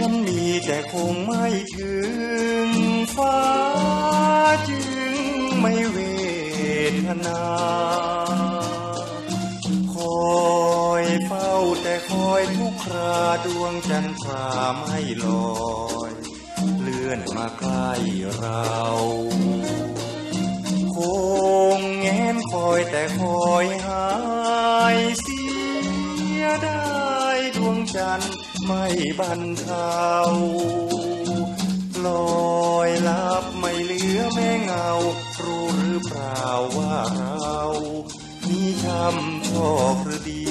ฉันมีแต่คงไม่ถึง ฟ้าจึงไม่เวทนา คอยเฝ้าแต่คอยทุกคราดวงจันทราไม่ลอย เลื่อนมาใกล้เราคงแงนคอยแต่คอยห จันทร์ไม่บันเทาลอยลับไม่เหลือแม่เงา รู้หรือเปล่าว่าเรามีช้ำชอกหรือดี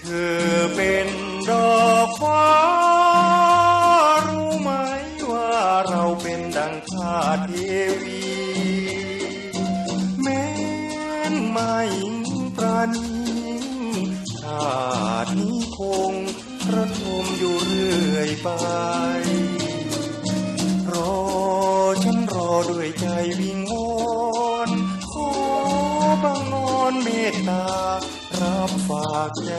เธอเป็นดอกฟ้า รู้ไหมว่าเราเป็นดังชาเทวี แม้นไม่ปราณี ตินี้คงระทมอยู่เรื่อยไป รอฉันรอด้วยใจวิงวอนขอบังนอนเมตตา รับฝากใจ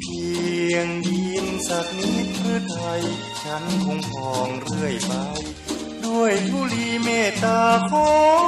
เพียงยิ้มสักนิดเพื่อไทย ฉันคงพองเรื่อยไป ด้วยทุลีเมตตาของ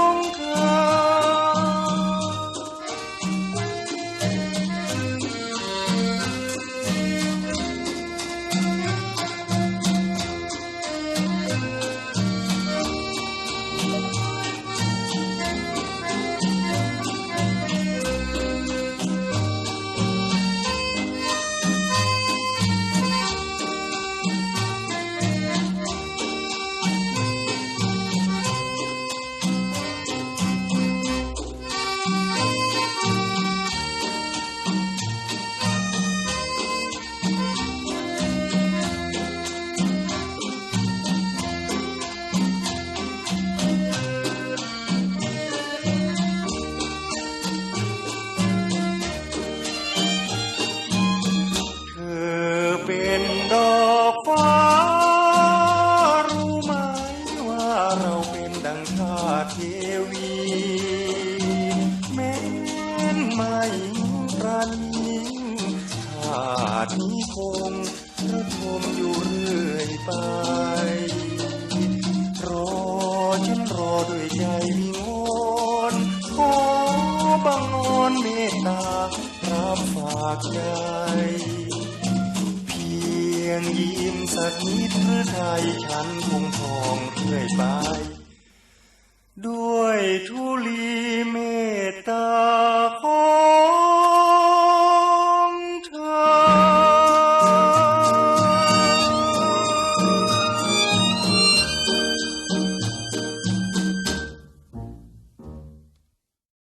ไม่ประณีชาตินี้คงระทมอยู่เรื่อยไป รอฉันรอด้วยใจวิงวอนขอบังนอนเมตตารับฝากใจ เพียงยิ้มสักนิดเพื่อไทยฉันคงทองเรื่อยไป